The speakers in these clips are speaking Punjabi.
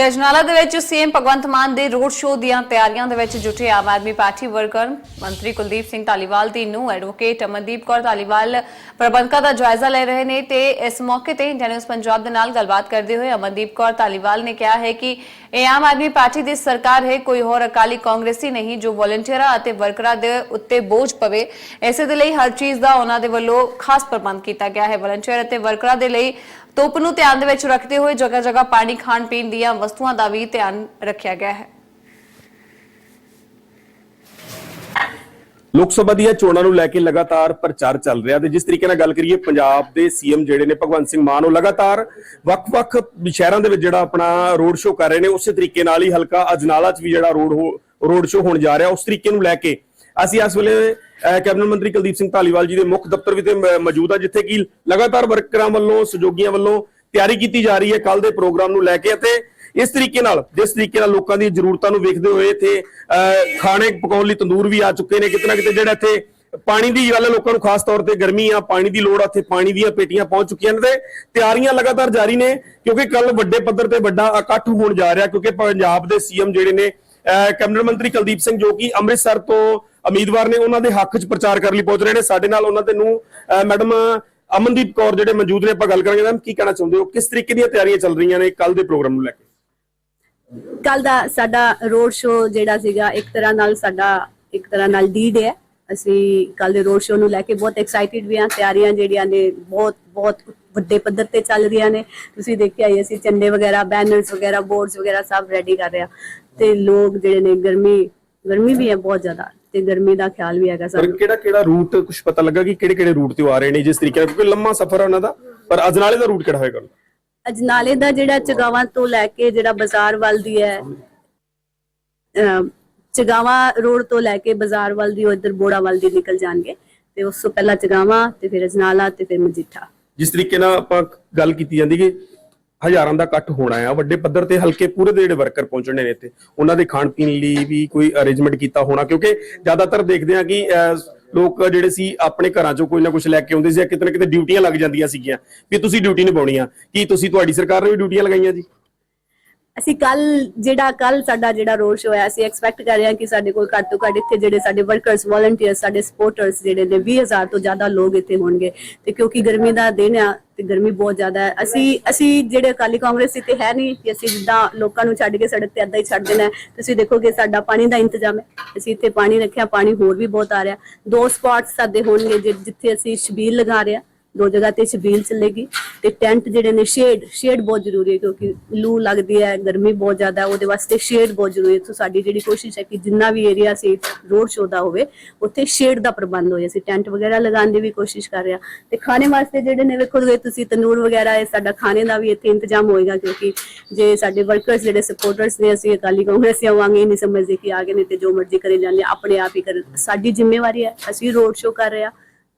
ਤੇ ਅਜਨਾਲਾ ਦੇ ਵਿੱਚ ਸੀਐਮ ਭਗਵੰਤ ਮਾਨ ਦੇ ਰੋਡ ਸ਼ੋਅ ਦੀਆਂ ਤਿਆਰੀਆਂ ਦੇ ਵਿੱਚ ਜੁਟੇ ਆਮ ਆਦਮੀ ਪਾਰਟੀ ਵਰਕਰ ਮੰਤਰੀ ਕੁਲਦੀਪ ਸਿੰਘ ਧਾਲੀਵਾਲ ਦੀ ਨੂੰ ਐਡਵੋਕੇਟ ਅਮਨਦੀਪ ਕੌਰ ਧਾਲੀਵਾਲ ਪ੍ਰਬੰਧਕਾਂ ਦਾ ਜਾਇਜ਼ਾ ਲੈ ਰਹੇ ਨੇ ਤੇ ਇਸ ਮੌਕੇ ਤੇ ਇੰਡੀਆ ਨਿਊਜ਼ ਪੰਜਾਬ ਦੇ ਨਾਲ ਗੱਲਬਾਤ ਕਰਦੇ ਹੋਏ ਅਮਨਦੀਪ ਕੌਰ ਧਾਲੀਵਾਲ ਨੇ ਕਿਹਾ ਹੈ ਕਿ ਇਹ ਆਮ ਆਦਮੀ ਪਾਰਟੀ ਦੀ ਸਰਕਾਰ ਹੈ, ਕੋਈ ਹੋਰ ਅਕਾਲੀ ਕਾਂਗਰਸੀ ਨਹੀਂ ਜੋ ਵਲੰਟੀਅਰਾਂ ਅਤੇ ਵਰਕਰਾਂ ਦੇ ਉੱਤੇ ਬੋਝ ਪਵੇ। ਇਸੇ ਦੇ ਲਈ ਹਰ ਚੀਜ਼ ਦਾ ਉਹਨਾਂ ਦੇ ਵੱਲੋਂ ਖਾਸ ਪ੍ਰਬੰਧ ਕੀਤਾ ਗਿਆ ਹੈ। ਵਲੰਟੀਅਰ ਅਤੇ ਵਰਕਰਾਂ ਦੇ ਲਈ ਧੁੱਪ ਨੂੰ ਧਿਆਨ ਦੇ ਵਿੱਚ ਰੱਖਦੇ ਹੋਏ ਜਗ੍ਹਾ ਜਗ੍ਹਾ ਪਾਣੀ ਖਾਣ ਪੀਣ ਦੀਆਂ ਵਸਤੂਆਂ ਦਾ ਵੀ ਧਿਆਨ ਰੱਖਿਆ ਗਿਆ ਹੈ। ਲੋਕ ਸਭਾ ਦੀਆਂ ਚੋਣਾਂ ਨੂੰ ਲੈ ਕੇ ਲਗਾਤਾਰ ਪ੍ਰਚਾਰ ਚੱਲ ਰਿਹਾ ਤੇ ਜਿਸ ਤਰੀਕੇ ਨਾਲ ਗੱਲ ਕਰੀਏ, ਪੰਜਾਬ ਦੇ ਸੀਐਮ ਜਿਹੜੇ ਨੇ, ਭਗਵੰਤ ਸਿੰਘ ਮਾਨ, ਉਹ ਲਗਾਤਾਰ ਵੱਖ-ਵੱਖ ਸ਼ਹਿਰਾਂ ਦੇ ਵਿੱਚ ਜਿਹੜਾ ਆਪਣਾ ਰੋਡ ਸ਼ੋਅ ਕਰ ਰਹੇ ਨੇ, ਉਸੇ ਤਰੀਕੇ ਨਾਲ ਹੀ ਹਲਕਾ ਅਜਨਾਲਾ 'ਚ ਵੀ ਜਿਹੜਾ ਰੋਡ ਰੋਡ ਸ਼ੋਅ ਹੋਣ ਜਾ ਰਿਹਾ, ਉਸ ਤਰੀਕੇ ਨੂੰ ਲੈ ਕੇ ਅਸੀਂ ਇਸ ਵੇਲੇ ਕੈਬਨਿਟ ਮੰਤਰੀ ਕੁਲਦੀਪ ਸਿੰਘ ਧਾਲੀਵਾਲ ਜੀ ਦੇ ਮੁੱਖ ਦਫ਼ਤਰ ਵੀ ਤੇ ਮ- ਮੌਜੂਦ ਆ, ਜਿੱਥੇ ਕਿ ਲਗਾਤਾਰ ਵਰਕਰਾਂ ਵੱਲੋਂ, ਸਹਿਯੋਗੀਆਂ ਵੱਲੋਂ ਤਿਆਰੀ ਕੀਤੀ ਜਾ ਰਹੀ ਹੈ ਕੱਲ ਦੇ ਪ੍ਰੋਗਰਾਮ ਨੂੰ ਲੈ ਕੇ ਅਤੇ ਇਸ ਤਰੀਕੇ ਨਾਲ ਜਿਸ ਤਰੀਕੇ ਨਾਲ ਲੋਕਾਂ ਦੀਆਂ ਜ਼ਰੂਰਤਾਂ ਨੂੰ ਵੇਖਦੇ ਹੋਏ ਇੱਥੇ ਅਹ, ਖਾਣੇ ਪਕਾਉਣ ਲਈ ਤੰਦੂਰ ਵੀ ਆ ਚੁੱਕੇ ਨੇ ਕਿਤੇ ਨਾ ਕਿਤੇ ਜਿਹੜਾ ਇੱਥੇ ਪਾਣੀ ਦੀ ਗੱਲ ਹੈ ਲੋਕਾਂ ਨੂੰ ਖਾਸ ਤੌਰ ਤੇ ਗਰਮੀ ਆ ਪਾਣੀ ਦੀ ਲੋੜ ਆ ਇੱਥੇ ਪਾਣੀ ਦੀਆਂ ਪੇਟੀਆਂ ਪਹੁੰਚ ਚੁੱਕੀਆਂ ਨੇ ਤੇ ਤਿਆਰੀਆਂ ਲਗਾਤਾਰ ਜਾਰੀ ਨੇ ਕਿਉਂਕਿ ਕੱਲ ਵੱਡੇ ਪੱਧਰ ਤੇ ਵੱਡਾ ਇਕੱਠ ਹੋਣ ਜਾ ਰਿਹਾ ਕਿਉਂਕਿ ਪੰਜਾਬ ਦੇ ਸੀਐਮ ਜਿਹੜੇ ਨੇ ਅਹ, ਕੈਬਨਿਟ ਮੰਤਰੀ ਕੁਲਦੀਪ ਸਿੰਘ ਜੋ ਕਿ ਅੰਮ੍ਰਿਤਸਰ ਤੋਂ ਉਮੀਦਵਾਰ ਨੇ ਉਹਨਾਂ ਦੇ ਹੱਕ 'ਚ ਪ੍ਰਚਾਰ ਕਰਨ ਲਈ ਪਹੁੰਚ ਰਹੇ ਨੇ। ਸਾਡੇ ਨਾਲ ਉਹਨਾਂ ਦੇ ਨੂੰ ਅਹ, ਮੈਡਮ ਅਮਨਦੀਪ ਕੌਰ ਜਿਹੜੇ ਮੌਜੂਦ ਨੇ ਆਪਾਂ ਗੱਲ ਕਰਾਂਗੇ। ਮੈਮ ਕੀ ਕਹਿਣਾ ਚਾਹੁੰਦੇ ਹੋ? ਕਿਸ ਤਰੀਕੇ ਦੀਆਂ ਤਿਆਰੀਆਂ ਚੱਲ ਰਹੀਆਂ ਨੇ ਕੱਲ ਦੇ ਪ੍ਰੋਗਰਾਮ ਨੂੰ ਲੈ ਕੇ? ਕੱਲ ਦਾ ਸਾਡਾ ਰੋਡ ਸ਼ੋਅ ਜਿਹੜਾ ਸੀਗਾ ਇੱਕ ਤਰ੍ਹਾਂ ਨਾਲ ਸਾਡਾ ਇੱਕ ਤਰ੍ਹਾਂ ਨਾਲ ਲੀਡ ਹੈ। ਅਸੀਂ ਕੱਲ ਦੇ ਰੋਡ ਸ਼ੋਅ ਨੂੰ ਲੈ ਕੇ ਬਹੁਤ ਐਕਸਾਈਟਿਡ ਵੀ ਹਾਂ। ਤਿਆਰੀਆਂ ਜਿਹੜੀਆਂ ਨੇ ਬਹੁਤ ਬਹੁਤ ਵੱਡੇ ਪੱਧਰ ਤੇ ਚੱਲ ਰਹੀਆਂ ਨੇ। ਤੁਸੀਂ ਦੇਖਿਆ ਹੀ ਅਸੀਂ ਝੰਡੇ ਵਗੈਰਾ ਬੈਨਰਸ ਵਗੈਰਾ ਬੋਰਡਸ ਵਗੈਰਾ ਸਭ ਰੈਡੀ ਕਰ ਰਹੇ ਹਾਂ। ਤੇ ਲੋਕ ਜਿਹੜੇ ਨੇ ਗਰਮੀ ਗਰਮੀ ਵੀ ਹੈ ਬਹੁਤ ਜ਼ਿਆਦਾ ਤੇ ਗਰਮੀ ਦਾ ਖਿਆਲ ਵੀ ਹੈਗਾ ਪਰ ਸਾਨੂੰ। ਕਿਹੜਾ ਕਿਹੜਾ ਰੂਟ ਕੁਝ ਪਤਾ ਲੱਗਾ ਕਿ ਕਿਹੜੇ ਕਿਹੜੇ ਰੂਟ ਤੇ ਆ ਰਹੇ ਨੇ ਜਿਸ ਤਰੀਕੇ ਨਾਲ ਕਿਉਂਕਿ ਲੰਮਾ ਸਫ਼ਰ ਹੈ ਉਹਨਾਂ ਦਾ ਪਰ ਅਜਨਾਲੇ ਦਾ ਰੂਟ ਕਿਹੜਾ ਹੋਏਗਾ? ਅਜਨਾਲੇ ਦਾ ਜਿਹੜਾ ਚਗਾਵਾਂ ਤੋਂ ਲੈ ਕੇ ਜਿਹੜਾ ਬਾਜ਼ਾਰ ਵੱਲ ਦੀ ਹੈ ਚਗਾਵਾਂ ਰੋਡ ਤੋਂ ਲੈ ਕੇ ਬਾਜ਼ਾਰ ਵੱਲ ਦੀ, ਉਹ ਇੱਧਰ ਬੋੜਾ ਵੱਲ ਦੀ ਨਿਕਲ ਜਾਣਗੇ। ਤੇ ਉਸ ਤੋਂ ਪਹਿਲਾਂ ਚਗਾਵਾਂ, ਤੇ ਫਿਰ ਅਜਨਾਲਾ, ਤੇ ਫਿਰ ਮਜੀਠਾ। ਜਿਸ ਤਰੀਕੇ ਨਾਲ ਆਪਾਂ ਗੱਲ ਕੀਤੀ ਜਾਂਦੀ ਕਿ ਹਜ਼ਾਰਾਂ ਦਾ ਇਕੱਠ ਹੋਣਾ ਆ, ਵੱਡੇ ਪੱਧਰ ਤੇ ਹਲਕੇ ਪੂਰੇ ਦੇ ਜਿਹੜੇ ਵਰਕਰ ਪਹੁੰਚਣੇ ਨੇ ਇੱਥੇ, ਉਹਨਾਂ ਦੇ ਖਾਣ ਪੀਣ ਲਈ ਵੀ ਕੋਈ ਅਰੇਂਜਮੈਂਟ ਕੀਤਾ ਹੋਣਾ, ਕਿਉਂਕਿ ਜ਼ਿਆਦਾਤਰ ਦੇਖਦੇ ਆ ਕਿ ਲੋਕ ਜਿਹੜੇ ਸੀ ਆਪਣੇ ਘਰਾਂ ਚੋਂ ਕੋਈ ਨਾ ਕੁਝ ਲੈ ਕੇ ਆਉਂਦੇ ਸੀ ਜਾਂ ਕਿਤੇ ਨਾ ਕਿਤੇ ਡਿਊਟੀਆਂ ਲੱਗ ਜਾਂਦੀਆਂ ਸੀਗੀਆਂ ਵੀ ਤੁਸੀਂ ਡਿਊਟੀ ਨਿਭਾਉਣੀ ਆ। ਕੀ ਤੁਸੀਂ ਤੁਹਾਡੀ ਸਰਕਾਰ ਨੇ ਵੀ ਡਿਊਟੀਆਂ ਲਗਾਈਆਂ ਜੀ? ਅਸੀਂ ਕੱਲ ਜਿਹੜਾ ਕੱਲ ਸਾਡਾ ਜਿਹੜਾ ਰੋਡ ਸ਼ੋਅ ਹੈ ਅਸੀਂ ਐਕਸਪੈਕਟ ਕਰ ਰਹੇ ਹਾਂ ਕਿ ਸਾਡੇ ਕੋਲ ਘੱਟ ਤੋਂ ਘੱਟ ਇੱਥੇ ਜਿਹੜੇ ਸਾਡੇ ਵਰਕਰਸ ਵੋਲੰਟੀਅਰਸ ਸਾਡੇ ਸਪੋਰਟਰਸ ਜਿਹੜੇ ਨੇ 20000 ਤੋਂ ਜ਼ਿਆਦਾ ਲੋਕ ਇੱਥੇ ਹੋਣਗੇ। ਤੇ ਕਿਉਂਕਿ ਗਰਮੀ ਦਾ ਦਿਨ ਆ ਤੇ ਗਰਮੀ ਬਹੁਤ ਜ਼ਿਆਦਾ ਹੈ। ਅਸੀਂ ਅਸੀਂ ਜਿਹੜੇ ਅਕਾਲੀ ਕਾਂਗਰਸ ਇੱਥੇ ਹੈ ਨਹੀਂ ਕਿ ਅਸੀਂ ਜਿੱਦਾਂ ਲੋਕਾਂ ਨੂੰ ਛੱਡ ਕੇ ਸੜਕ ਤੇ ਏਦਾਂ ਹੀ ਛੱਡ ਦੇਣਾ ਤੁਸੀਂ ਦੇਖੋਗੇ ਸਾਡਾ ਪਾਣੀ ਦਾ ਇੰਤਜ਼ਾਮ ਹੈ। ਅਸੀਂ ਇੱਥੇ ਪਾਣੀ ਰੱਖਿਆ, ਪਾਣੀ ਹੋਰ ਵੀ ਬਹੁਤ ਆ ਰਿਹਾ। ਦੋ ਸਪੌਟਸ ਸਾਡੇ ਹੋਣਗੇ ਜਿੱਥੇ ਅਸੀਂ ਸ਼ਬੀਲ ਲਗਾ ਰਹੇ ਹਾਂ। ਦੋ ਜਗ੍ਹਾ ਤੇ ਛਬੀਲ ਚੱਲੇਗੀ ਤੇ ਟੈਂਟ ਜਿਹੜੇ ਨੇ ਸ਼ੇਡ ਸ਼ੇਡ ਬਹੁਤ ਜ਼ਰੂਰੀ ਹੈ ਕਿਉਂਕਿ ਲੂ ਲੱਗਦੀ ਹੈ, ਗਰਮੀ ਬਹੁਤ ਜ਼ਿਆਦਾ, ਉਹਦੇ ਵਾਸਤੇ ਸ਼ੇਡ ਬਹੁਤ ਜ਼ਰੂਰੀ ਹੈ। ਸੋ ਸਾਡੀ ਜਿਹੜੀ ਕੋਸ਼ਿਸ਼ ਹੈ ਕਿ ਜਿੰਨਾ ਵੀ ਏਰੀਆ ਸੀ ਰੋਡ ਸ਼ੋਅ ਦਾ ਹੋਵੇ, ਉੱਥੇ ਸ਼ੇਡ ਦਾ ਪ੍ਰਬੰਧ ਹੋਏ। ਅਸੀਂ ਟੈਂਟ ਵਗੈਰਾ ਲਗਾਉਣ ਦੀ ਵੀ ਕੋਸ਼ਿਸ਼ ਕਰ ਰਹੇ ਤੇ ਖਾਣੇ ਵਾਸਤੇ ਜਿਹੜੇ ਨੇ ਵੇਖੋਗੇ ਤੁਸੀਂ, ਤੰਦੂਰ ਵਗੈਰਾ, ਇਹ ਸਾਡਾ ਖਾਣੇ ਦਾ ਵੀ ਇੱਥੇ ਇੰਤਜ਼ਾਮ ਹੋਏਗਾ ਕਿਉਂਕਿ ਜੇ ਸਾਡੇ ਵਰਕਰਸ ਜਿਹੜੇ ਸਪੋਰਟਰਸ ਨੇ, ਅਸੀਂ ਅਕਾਲੀ ਕਾਂਗਰਸੀ ਆਵਾਂਗੇ ਨਹੀਂ ਸਮਝਦੇ ਕਿ ਆਗੇ ਨੇ ਤੇ ਜੋ ਮਰਜ਼ੀ ਕਰੇ ਜਾਂਦੇ, ਆਪਣੇ ਆਪ ਹੀ ਕਰ ਸਾਡੀ ਜ਼ਿੰਮੇਵਾਰੀ ਹੈ। ਅਸੀਂ ਰੋਡ ਸ਼ੋਅ ਕਰ ਰਹੇ ਹਾਂ।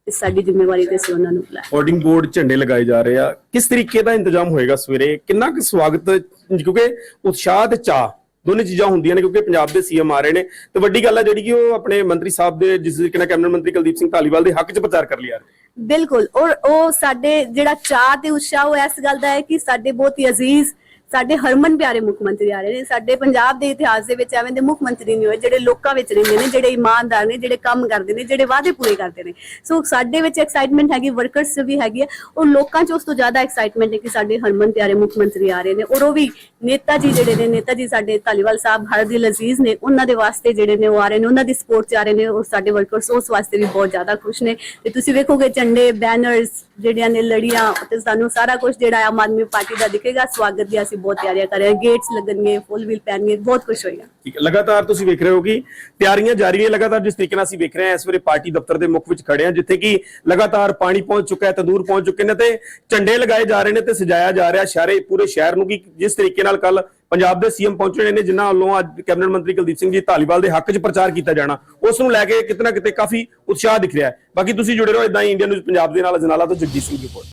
ਤੇ ਸਾਡੀ ਜ਼ਿੰਮੇਵਾਰੀ ਤੇ ਅਸੀਂ ਉਹਨਾਂ ਨੂੰ ਬੁਲਾਇਆ ਹੋਰਡਿੰਗ ਬੋਰਡ ਝੰਡੇ ਲਗਾਏ ਜਾ ਰਹੇ ਆ। ਕਿਸ ਤਰੀਕੇ ਦਾ ਇੰਤਜ਼ਾਮ ਹੋਏਗਾ ਸਵੇਰੇ? ਕਿੰਨਾ ਕੁ ਸਵਾਗਤ ਕਿਉਂਕਿ ਉਤਸ਼ਾਹ ਤੇ ਚਾਹ ਦੋਨੇ ਚੀਜ਼ਾਂ ਹੁੰਦੀਆਂ ਨੇ ਕਿਉਂਕਿ ਪੰਜਾਬ ਦੇ ਸੀਐਮ ਆ ਰਹੇ ਨੇ। ਤੇ ਵੱਡੀ ਗੱਲ ਹੈ ਜਿਹੜੀ ਕਿ ਉਹ ਆਪਣੇ ਮੰਤਰੀ ਸਾਹਿਬ ਦੇ ਜਿਸ ਤਰੀਕੇ ਨਾਲ ਕੈਬਨਿਟ ਮੰਤਰੀ ਕੁਲਦੀਪ ਸਿੰਘ ਧਾਲੀਵਾਲ ਦੇ ਹੱਕ 'ਚ ਪ੍ਰਚਾਰ ਕਰ ਲਿਆ। ਬਿਲਕੁਲ ਔਰ ਉਹ ਸਾਡੇ ਜਿਹੜਾ ਚਾਹ ਤੇ ਉਤਸ਼ਾਹ ਉਹ ਇਸ ਗੱਲ ਦਾ ਹੈ ਕਿ ਸਾਡੇ ਬਹੁਤ ਹੀ ਅਜ਼ੀਜ਼ ਸਾਡੇ ਹਰਮਨ ਪਿਆਰੇ ਮੁੱਖ ਮੰਤਰੀ ਆ ਰਹੇ ਨੇ, ਸਾਡੇ ਪੰਜਾਬ ਦੇ ਇਤਿਹਾਸ ਦੇ ਵਿੱਚ ਐਵੇਂ ਦੇ ਮੁੱਖ ਮੰਤਰੀ ਨਹੀਂ ਹੋਏ, ਜਿਹੜੇ ਲੋਕਾਂ ਵਿੱਚ ਰਹਿੰਦੇ ਨੇ, ਜਿਹੜੇ ਇਮਾਨਦਾਰ ਨੇ, ਜਿਹੜੇ ਕੰਮ ਕਰਦੇ ਨੇ, ਜਿਹੜੇ ਵਾਅਦੇ ਪੂਰੇ ਕਰਦੇ ਨੇ। ਸੋ ਸਾਡੇ ਵਿੱਚ ਐਕਸਾਈਟਮੈਂਟ ਹੈਗੀ ਵਰਕਰਸ ਵੀ ਹੈਗੀ ਹੈ ਔਰ ਲੋਕਾਂ 'ਚ ਉਸ ਤੋਂ ਜ਼ਿਆਦਾ ਐਕਸਾਈਟਮੈਂਟ ਹੈ ਕਿ ਸਾਡੇ ਹਰਮਨ ਪਿਆਰੇ ਮੁੱਖ ਮੰਤਰੀ ਆ ਰਹੇ ਨੇ, ਔਰ ਉਹ ਵੀ ਨੇਤਾ ਜੀ ਜਿਹੜੇ ਨੇ, ਨੇਤਾ ਜੀ ਸਾਡੇ ਧਾਲੀਵਾਲ ਸਾਹਿਬ ਹਰ ਦੇ ਲਜ਼ੀਜ਼ ਨੇ, ਉਹਨਾਂ ਦੇ ਵਾਸਤੇ ਜਿਹੜੇ ਨੇ ਉਹ ਆ ਰਹੇ ਨੇ, ਉਹਨਾਂ ਦੀ ਸਪੋਰਟ 'ਚ ਆ ਰਹੇ ਨੇ, ਔਰ ਸਾਡੇ ਵਰਕਰਸ ਉਸ ਵਾਸਤੇ ਵੀ ਬਹੁਤ ਜ਼ਿਆਦਾ ਖੁਸ਼ ਨੇ। ਤੇ ਤੁਸੀਂ ਵੇਖੋਗੇ ਝੰਡੇ ਬੈਨਰਸ ਜਿਹੜੀਆਂ ਨੇ, ਲੜੀਆਂ, ਤੇ ਸਾਨੂੰ ਸਾਰਾ ਕੁਝ ਜਿਹੜਾ ਆਮ ਆਦਮੀ ਪਾਰਟੀ ਦਾ ਦਿਖੇਗਾ, ਸਵਾਗਤ ਦੀ ਅਸੀਂ ਬਹੁਤ ਤਿਆਰੀਆਂ ਕਰ ਰਹੇ ਗੇਟਸ ਲੱਗਣਗੇ ਫੁੱਲ ਵੀਲ ਪੈਣਗੇ ਬਹੁਤ ਖੁਸ਼ ਹੋਏਗਾ। ਠੀਕ ਹੈ, ਲਗਾਤਾਰ ਤੁਸੀਂ ਵੇਖ ਰਹੇ ਹੋ ਕਿ ਤਿਆਰੀਆਂ ਜਾਰੀ ਨੇ ਲਗਾਤਾਰ ਜਿਸ ਤਰੀਕੇ ਨਾਲ ਅਸੀਂ ਵੇਖ ਰਹੇ ਹਾਂ, ਇਸ ਵੇਲੇ ਪਾਰਟੀ ਦਫ਼ਤਰ ਦੇ ਮੁੱਖ ਵਿੱਚ ਖੜੇ ਹਾਂ, ਜਿੱਥੇ ਕਿ ਲਗਾਤਾਰ ਪਾਣੀ ਪਹੁੰਚ ਚੁੱਕਾ ਹੈ, ਤੰਦੂਰ ਪਹੁੰਚ ਚੁੱਕੇ ਨੇ ਤੇ ਝੰਡੇ ਲਗਾਏ ਜਾ ਰਹੇ ਨੇ ਤੇ ਸਜਾਇਆ ਜਾ ਰਿਹਾ ਸ਼ਹਿਰੇ, ਪੂਰੇ ਸ਼ਹਿਰ ਨੂੰ, ਕਿ ਜਿਸ ਤਰੀਕੇ ਨਾਲ ਕੱਲ ਪੰਜਾਬ ਦੇ ਸੀਐਮ ਪਹੁੰਚੇ ਨੇ, ਜਿਨ੍ਹਾਂ ਵੱਲੋਂ ਅੱਜ ਕੈਬਨਿਟ ਮੰਤਰੀ ਕੁਲਦੀਪ ਸਿੰਘ ਜੀ ਧਾਲੀਵਾਲ ਦੇ ਹੱਕ 'ਚ ਪ੍ਰਚਾਰ ਕੀਤਾ ਜਾਣਾ, ਉਸ ਨੂੰ ਲੈ ਕੇ ਕਿਤੇ ਨਾ ਕਿਤੇ ਕਾਫੀ ਉਤਸ਼ਾਹ ਦਿਖ ਰਿਹਾ ਹੈ। ਬਾਕੀ ਤੁਸੀਂ ਜੁੜੇ ਰਹੋ ਇਦਾਂ ਹੀ ਇੰਡੀਆ ਨਿਊਜ਼ ਪੰਜਾਬ ਦੇ ਨਾਲ, ਅਜਨਾਲਾ ਤੋਂ ਜਗਜੀਤ ਸਿੰਘ ਦੀ ਰਿਪੋਰਟ।